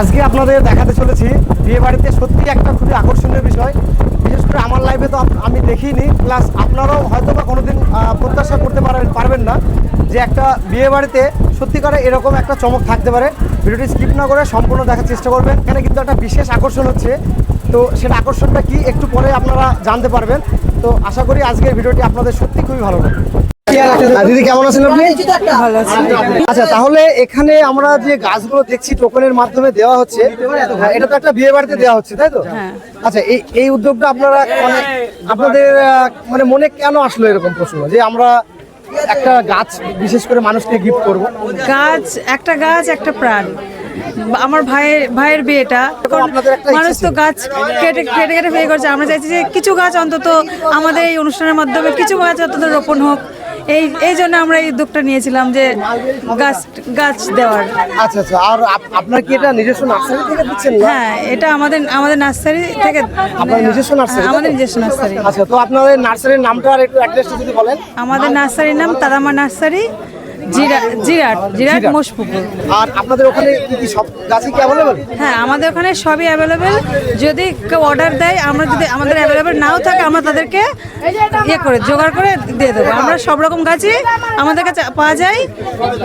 আজকে আপনাদের দেখাতে চলেছি বিয়ে বাড়িতে সত্যি একটা খুবই আকর্ষণীয় বিষয়। বিশেষ করে আমার লাইফে তো আমি দেখিনি প্লাস আপনারাও হয়তো বা কোনোদিন প্রত্যাশা করতে পারবেন না যে একটা বিয়ে বাড়িতে সত্যিকারে এরকম একটা চমক থাকতে পারে। ভিডিওটি স্কিপ না করে সম্পূর্ণ দেখার চেষ্টা করবেন। এখানে কিন্তু একটা বিশেষ আকর্ষণ হচ্ছে। তো সেটা আকর্ষণটা কি একটু পরে আপনারা জানতে পারবেন। তো আশা করি আজকের ভিডিওটি আপনাদের সত্যি খুবই ভালো লাগবে। দিদি কেমন আছেন আপনি? আচ্ছা তাহলে এখানে আমরা যে গাছগুলো দেখছি টোকনের মাধ্যমে দেওয়া হচ্ছে আহ, এটা তো একটা বিয়ে বাড়িতে দেওয়া হচ্ছে তাই তো? আচ্ছা এই এই উদ্যোগটা আপনারা মানে আপনাদের মানে মনে কেন আসলো এরকম প্রশ্ন? যে আমরা একটা গাছ বিশেষ করে মানুষকে গিফট করব। গাছ একটা গাছ একটা প্রাণ। আমার ভাইয়ের ভাইয়ের বিয়েটা। মানুষ তো গাছ কেটে কেটে কেটে বিয়ে করছে। আমরা চাইছি যে কিছু গাছ অন্তত আমাদের এই অনুষ্ঠানের মাধ্যমে কিছু গাছ অন্তত রোপণ হোক। এই এই জন্য আমরা এই উদ্যোগটা নিয়েছিলাম যে গাছ গাছ দেওয়ার। আচ্ছা আচ্ছা আর আপনার কি এটা নিজস্ব নার্সারি থেকে দিচ্ছেন হ্যাঁ এটা আমাদের আমাদের নার্সারি থেকে আপনার নিজস্ব নার্সারি আমাদের নিজস্ব নার্সারি। আচ্ছা তো আপনাদের নার্সারির নামটা আর একটু অ্যাড্রেসটা যদি বলেন। আমাদের নার্সারির নাম তারামা নার্সারি জিরাট জিরাট। মোশপুকুর আর আপনাদের ওখানে কি সব গাছই কি অ্যাভেলেবল হ্যাঁ আমাদের ওখানে সবই অ্যাভেলেবেল যদি কেউ অর্ডার দেয় আমরা যদি আমাদের অ্যাভেলেবেল নাও থাকে আমরা তাদেরকে ইয়ে করে জোগাড় করে দিয়ে দেবো। আমরা সব রকম গাছই আমাদের কাছে পাওয়া যায়।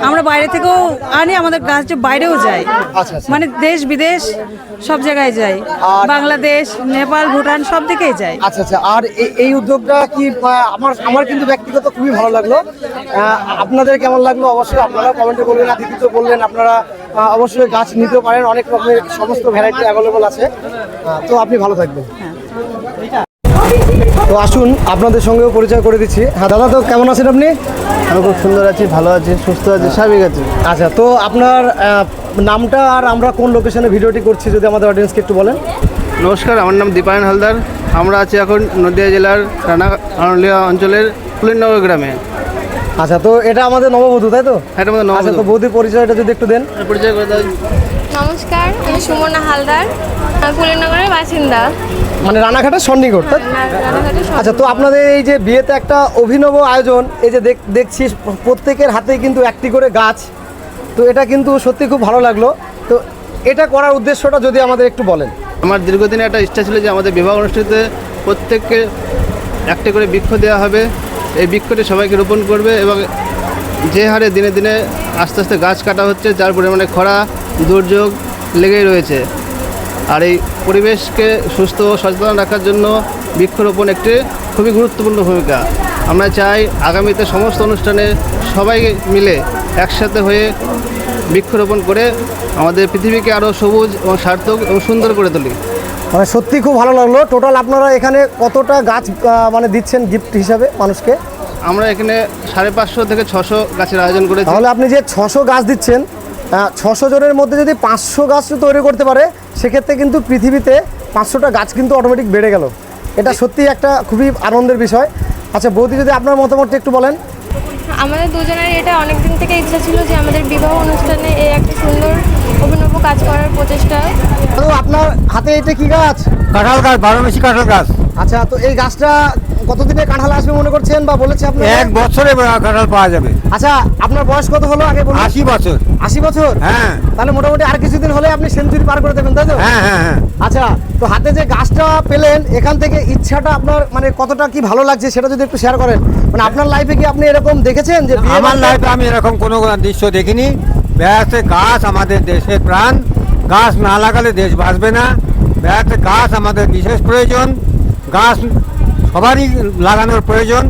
আমরা বাইরে থেকেও আনি আমাদের গাছ বাইরেও যায়। আচ্ছা, আচ্ছা। মানে দেশ বিদেশ সব জায়গায় যায়। আর- বাংলাদেশ নেপাল ভুটান সব দিকেই যায়। আচ্ছা আচ্ছা। আর এই- এই উদ্যোগটা কি আমার আমার কিন্তু ব্যক্তিগত খুবই ভালো লাগল। আপনাদের কেমন লাগল? অবশ্যই আপনারা কমেন্টে করবেন দিদি তো বললেন আপনারা অবশ্যই গাছ নিতে পারেন অনেক রকমের সমস্ত ভ্যারাইটি অ্যাভেলেবল আছে। তো আপনি ভালো থাকবেন। তো আসুন আপনাদের সঙ্গেও পরিচয় করে দিচ্ছি। হ্যাঁ দাদা তো কেমন আছেন আপনি? আমি খুব সুন্দর আছি ভালো আছি সুস্থ আছি স্বাভাবিক আছি। আচ্ছা তো আপনার নামটা আর আমরা কোন লোকেশনে ভিডিওটি করছি যদি আমাদের অডিয়েন্সকে একটু বলেন। নমস্কার আমার নাম দীপায়ন হালদার। আমরা আছি এখন নদিয়া জেলার রানা অঞ্চলের কুলিনগর গ্রামে। আচ্ছা তো এটা আমাদের নববধূ তাই তো? এটা আমাদের আচ্ছা তো। বৌদির পরিচয়টা যদি একটু দেন। পরিচয় করে দেয় নমস্কার আমি সুমনা হালদার কুলিনগরের বাসিন্দা। মানে রানাঘাটের সন্নিকট তাই তো? রানাঘাটের সব- আচ্ছা তো আপনাদের এই যে বিয়েতে একটা অভিনব আয়োজন এই যে দেখ- দেখছি প্রত্যেকের হাতেই কিন্তু একটি করে গাছ। তো এটা কিন্তু সত্যি খুব ভালো লাগল। তো এটা করার উদ্দেশ্যটা যদি আমাদের একটু বলেন। আমার দীর্ঘদিনের একটা ইচ্ছা ছিল যে আমাদের বিবাহ অনুষ্ঠানে প্রত্যেককে একটি করে বৃক্ষ দেওয়া হবে। এই বৃক্ষটি সবাইকে রোপণ করবে এবং যে হারে দিনে দিনে আস্তে আস্তে গাছ কাটা হচ্ছে, যার পরিমাণে খরা, দুর্যোগ লেগেই রয়েছে। আর এই পরিবেশকে সুস্থ ও সচেতন রাখার জন্য বৃক্ষরোপণ একটি খুবই গুরুত্বপূর্ণ ভূমিকা। আমরা চাই আগামীতে সমস্ত অনুষ্ঠানে সবাই মিলে একসাথে হয়ে বৃক্ষরোপণ করে আমাদের পৃথিবীকে আরও সবুজ এবং সার্থক এবং সুন্দর করে তুলি। মানে সত্যি খুব ভালো লাগল। টোটাল আপনারা এখানে কতটা গাছ মানে দিচ্ছেন গিফট হিসাবে মানুষকে? আমরা এখানে সাড়ে পাঁচশো থেকে ছশো গাছের আয়োজন করেছি। তাহলে আপনি যে ছশো গাছ দিচ্ছেন ছশো জনের মধ্যে যদি পাঁচশো গাছ তৈরি করতে পারে সেক্ষেত্রে কিন্তু পৃথিবীতে পাঁচশোটা গাছ কিন্তু অটোমেটিক বেড়ে গেল। এটা সত্যি একটা খুবই আনন্দের বিষয়। আচ্ছা বৌদি যদি আপনার মতামতটা একটু বলেন। আমাদের দুজনের এটা অনেক দিন থেকে ইচ্ছা ছিল যে আমাদের বিবাহ অনুষ্ঠানে এই একটা সুন্দর অভিনব কাজ করার প্রচেষ্টা। তো আপনার হাতে এটা কি গাছ? কাঁঠাল গাছ বারো মাসি কাঁঠাল গাছ। আচ্ছা তো এই গাছটা কতদিনে কাঁঠাল আসবে মনে করছেন বা বলেছে আপনি এক বছরে কাঁঠাল পাওয়া যাবে। আচ্ছা আপনার বয়স কত হলো আগে বলুন? আশি বছর। আশি বছর? হ্যাঁ। তাহলে মোটামুটি আর কিছুদিন হলে আপনি সেঞ্চুরি পার করে দেবেন তাই তো? হ্যাঁ হ্যাঁ হ্যাঁ। আচ্ছা তো হাতে যে গাছটা পেলেন এখান থেকে ইচ্ছাটা আপনার মানে কতটা কি ভালো লাগছে সেটা যদি একটু শেয়ার করেন। মানে আপনার লাইফে কি আপনি এরকম দেখেছেন যে আমার লাইফে আমি এরকম কোনো দৃশ্য দেখিনি। বেড়াতে গাছ আমাদের দেশের প্রাণ। গাছ না লাগালে দেশ বাঁচবে না। বেড়াতে গাছ আমাদের বিশেষ প্রয়োজন। গাছ সবারই লাগানোর প্রয়োজন।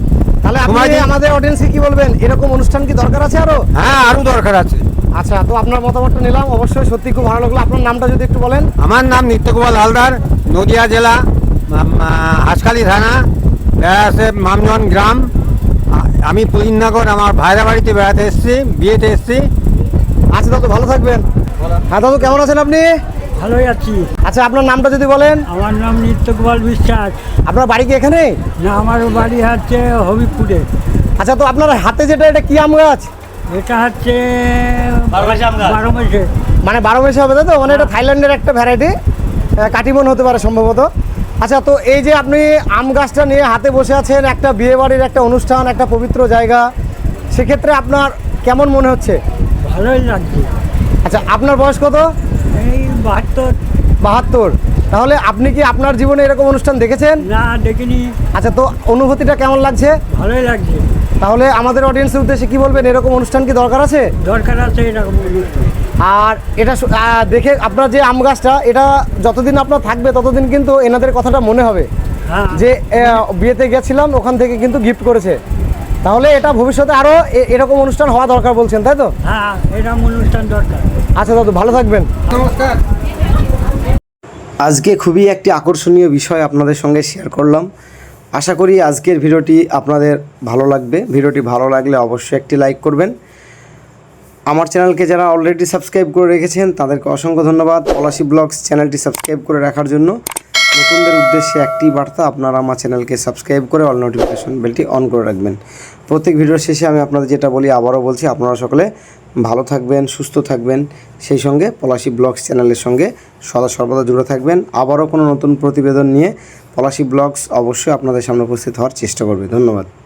তাহলে আপনি আমাদের অডিয়েন্সকে কি বলবেন? এরকম অনুষ্ঠান কি দরকার আছে আরও? হ্যাঁ আরও দরকার আছে। আচ্ছা তো আপনার মতামতটা নিলাম। অবশ্যই সত্যি খুব ভালো লাগল। আপনার নামটা যদি একটু বলেন। আমার নাম নিত্যগোপাল হালদার নদিয়া জেলা হাঁসখালি থানা বেড়াতে মামজন গ্রাম। আমি পুলিননগর আমার ভাইরা বাড়িতে বেড়াতে এসেছি বিয়েতে এসেছি। আচ্ছা দাদু ভালো থাকবেন। হ্যাঁ দাদু কেমন আছেন আপনি? ভালোই আছি। আচ্ছা আপনার নামটা যদি বলেন। আমার নাম নিত্যকুমার বিশ্বাস। আপনার বাড়ি কি এখানে? না আমার বাড়ি হচ্ছে হবিবপুরে আচ্ছা তো আপনার হাতে যেটা এটা কি আম গাছ? এটা হচ্ছে বারো মাসে মানে বারো মাসে হবে তাই তো? মানে এটা থাইল্যান্ডের একটা ভ্যারাইটি কাটিমন হতে পারে সম্ভবত। আচ্ছা তো এই যে আপনি আম গাছটা নিয়ে হাতে বসে আছেন একটা বিয়ে বাড়ির একটা অনুষ্ঠান একটা পবিত্র জায়গা সেক্ষেত্রে আপনার কেমন মনে হচ্ছে? ভালোই লাগছে। আচ্ছা আপনার বয়স কত? এই বাহাত্তর। বাহাত্তর। তাহলে আপনি কি আপনার জীবনে এরকম অনুষ্ঠান দেখেছেন? না দেখিনি। আচ্ছা তো অনুভূতিটা কেমন লাগছে? ভালোই লাগছে। তাহলে আমাদের অডিয়েন্সের উদ্দেশ্যে কি বলবেন? এরকম অনুষ্ঠান কি দরকার আছে? দরকার আছে এরকম আর এটা দেখে আপনার যে আম গাছটা এটা যতদিন আপনার থাকবে ততদিন কিন্তু এনাদের কথাটা মনে হবে। হ্যাঁ। যে বিয়েতে গেছিলাম ওখান থেকে কিন্তু গিফট করেছে। তাহলে এটা ভবিষ্যতে আরও এরকম অনুষ্ঠান হওয়া দরকার বলছেন তাই তো? হ্যাঁ এরকম অনুষ্ঠান দরকার। আচ্ছা দাদু ভালো থাকবেন। আজকে খুবই একটি আকর্ষণীয় বিষয় আপনাদের সঙ্গে শেয়ার করলাম। আশা করি আজকের ভিডিওটি আপনাদের ভালো লাগবে। ভিডিওটি ভালো লাগলে অবশ্যই একটি লাইক করবেন। আমার চ্যানেলকে যারা অলরেডি সাবস্ক্রাইব করে রেখেছেন, তাদেরকে অসংখ্য ধন্যবাদ। পলাশি ব্লগস চ্যানেলটি সাবস্ক্রাইব করে রাখার জন্য নতুনদের উদ্দেশ্যে একটি বার্তা, আপনারা আমার চ্যানেলকে সাবস্ক্রাইব করে অল নোটিফিকেশন বেলটি অন করে রাখবেন। প্রত্যেক ভিডিওর শেষে আমি আপনাদের যেটা বলি, আবারও বলছি, আপনারা সকলে ভালো থাকবেন, সুস্থ থাকবেন। সেই সঙ্গে পলাশি ব্লগস চ্যানেলের সঙ্গে সদা সর্বদা জুড়ে থাকবেন। আবারও কোনো নতুন প্রতিবেদন নিয়ে পলাশি ব্লগস অবশ্যই আপনাদের সামনে উপস্থিত হওয়ার চেষ্টা করবে। ধন্যবাদ।